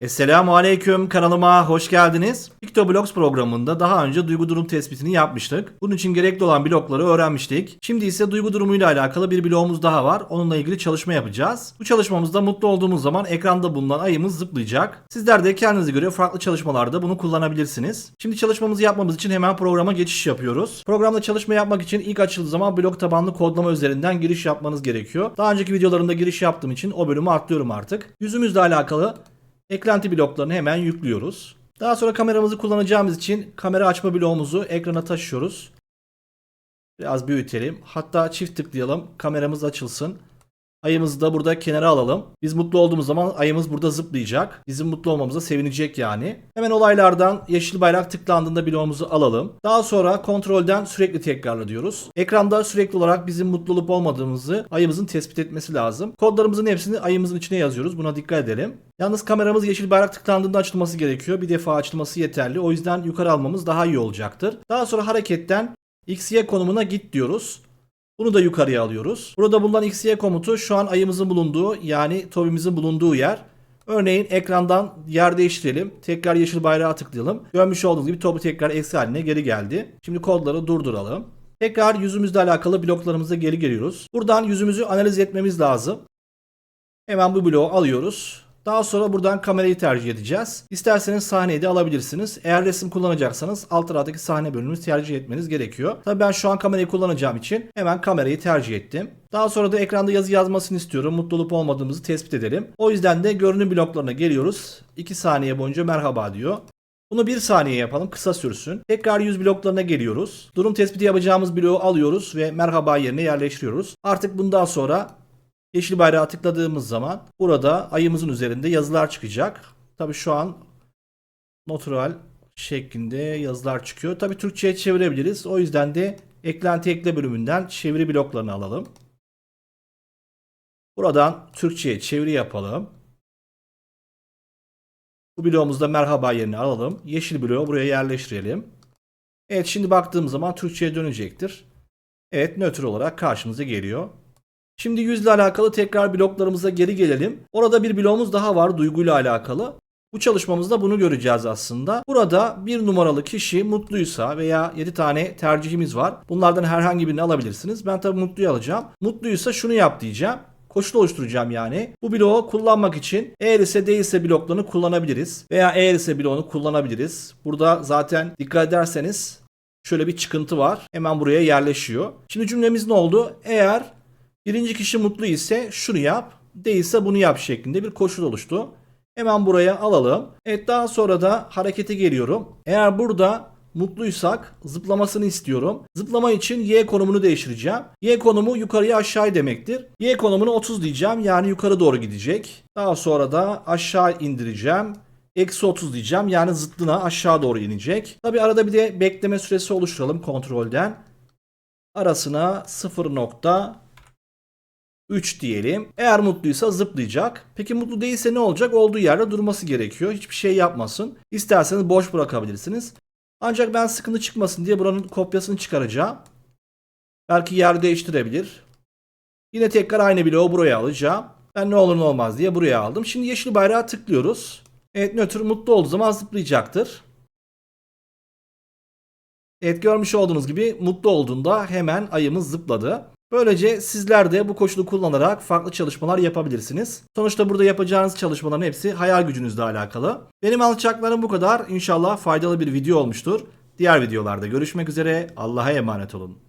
Esselamu Aleyküm kanalıma hoş geldiniz. PictoBlogs programında daha önce duygu durum tespitini yapmıştık. Bunun için gerekli olan blokları öğrenmiştik. Şimdi ise duygu durumuyla alakalı bir bloğumuz daha var. Onunla ilgili çalışma yapacağız. Bu çalışmamızda mutlu olduğumuz zaman ekranda bulunan ayımız zıplayacak. Sizler de kendinize göre farklı çalışmalarda bunu kullanabilirsiniz. Şimdi çalışmamızı yapmamız için hemen programa geçiş yapıyoruz. Programda çalışma yapmak için ilk açıldığı zaman blok tabanlı kodlama üzerinden giriş yapmanız gerekiyor. Daha önceki videolarımda giriş yaptığım için o bölümü atlıyorum artık. Yüzümüzle alakalı eklenti bloklarını hemen yüklüyoruz. Daha sonra kameramızı kullanacağımız için kamera açma bloğumuzu ekrana taşıyoruz. Biraz büyütelim. Hatta çift tıklayalım. Kameramız açılsın. Ayımızı da burada kenara alalım. Biz mutlu olduğumuz zaman ayımız burada zıplayacak. Bizim mutlu olmamıza sevinecek yani. Hemen olaylardan yeşil bayrak tıklandığında bloğumuzu alalım. Daha sonra kontrolden sürekli tekrarla diyoruz. Ekranda sürekli olarak bizim mutlu olup olmadığımızı ayımızın tespit etmesi lazım. Kodlarımızın hepsini ayımızın içine yazıyoruz. Buna dikkat edelim. Yalnız kameramız yeşil bayrak tıklandığında açılması gerekiyor. Bir defa açılması yeterli. O yüzden yukarı almamız daha iyi olacaktır. Daha sonra hareketten XY konumuna git diyoruz. Bunu da yukarıya alıyoruz. Burada bulunan XY komutu şu an ayımızın bulunduğu yani tobimizin bulunduğu yer. Örneğin ekrandan yer değiştirelim. Tekrar yeşil bayrağa tıklayalım. Görmüş olduğunuz gibi topu tekrar eksi haline geri geldi. Şimdi kodları durduralım. Tekrar yüzümüzle alakalı bloklarımıza geri geliyoruz. Buradan yüzümüzü analiz etmemiz lazım. Hemen bu bloğu alıyoruz. Daha sonra buradan kamerayı tercih edeceğiz. İsterseniz sahneyi de alabilirsiniz. Eğer resim kullanacaksanız alt taraftaki sahne bölümünü tercih etmeniz gerekiyor. Tabii ben şu an kamerayı kullanacağım için hemen kamerayı tercih ettim. Daha sonra da ekranda yazı yazmasını istiyorum. Mutlu olup olmadığımızı tespit edelim. O yüzden de görünüm bloklarına geliyoruz. 2 saniye boyunca merhaba diyor. Bunu 1 saniye yapalım kısa sürsün. Tekrar yüz bloklarına geliyoruz. Durum tespiti yapacağımız bloğu alıyoruz ve merhaba yerine yerleştiriyoruz. Artık bundan sonra Yeşil bayrağı tıkladığımız zaman burada ayımızın üzerinde yazılar çıkacak. Tabi şu an natural şeklinde yazılar çıkıyor. Tabi Türkçe'ye çevirebiliriz. O yüzden de eklenti ekle bölümünden çeviri bloklarını alalım. Buradan Türkçe'ye çeviri yapalım. Bu bloğumuzda merhaba yerine alalım. Yeşil bloğu buraya yerleştirelim. Evet şimdi baktığımız zaman Türkçe'ye dönecektir. Evet nötr olarak karşımıza geliyor. Şimdi yüzle alakalı tekrar bloklarımıza geri gelelim. Orada bir bloğumuz daha var duyguyla alakalı. Bu çalışmamızda bunu göreceğiz aslında. Burada bir numaralı kişi mutluysa veya 7 tane tercihimiz var. Bunlardan herhangi birini alabilirsiniz. Ben tabii mutluyu alacağım. Mutluysa şunu yap diyeceğim. Koşul oluşturacağım yani. Bu bloğu kullanmak için eğer ise değilse bloklarını kullanabiliriz. Veya eğer ise bloğunu kullanabiliriz. Burada zaten dikkat ederseniz şöyle bir çıkıntı var. Hemen buraya yerleşiyor. Şimdi cümlemiz ne oldu? Eğer Birinci kişi mutlu ise şunu yap, değilse bunu yap şeklinde bir koşul oluştu. Hemen buraya alalım. Evet daha sonra da harekete geliyorum. Eğer burada mutluysak zıplamasını istiyorum. Zıplama için Y konumunu değiştireceğim. Y konumu yukarıya aşağı demektir. Y konumunu 30 diyeceğim yani yukarı doğru gidecek. Daha sonra da aşağı indireceğim. Eksi 30 diyeceğim yani zıttına aşağı doğru inecek. Tabi arada bir de bekleme süresi oluşturalım kontrolden. Arasına 0. 3 diyelim. Eğer mutluysa zıplayacak. Peki mutlu değilse ne olacak? Olduğu yerde durması gerekiyor. Hiçbir şey yapmasın. İsterseniz boş bırakabilirsiniz. Ancak ben sıkıntı çıkmasın diye buranın kopyasını çıkaracağım. Belki yer değiştirebilir. Yine tekrar aynı bloğu buraya alacağım. Ben ne olur ne olmaz diye buraya aldım. Şimdi yeşil bayrağı tıklıyoruz. Evet nötr mutlu olduğu zaman zıplayacaktır. Evet görmüş olduğunuz gibi mutlu olduğunda hemen ayımız zıpladı. Böylece sizler de bu koşulu kullanarak farklı çalışmalar yapabilirsiniz. Sonuçta burada yapacağınız çalışmaların hepsi hayal gücünüzle alakalı. Benim anlatacaklarım bu kadar. İnşallah faydalı bir video olmuştur. Diğer videolarda görüşmek üzere. Allah'a emanet olun.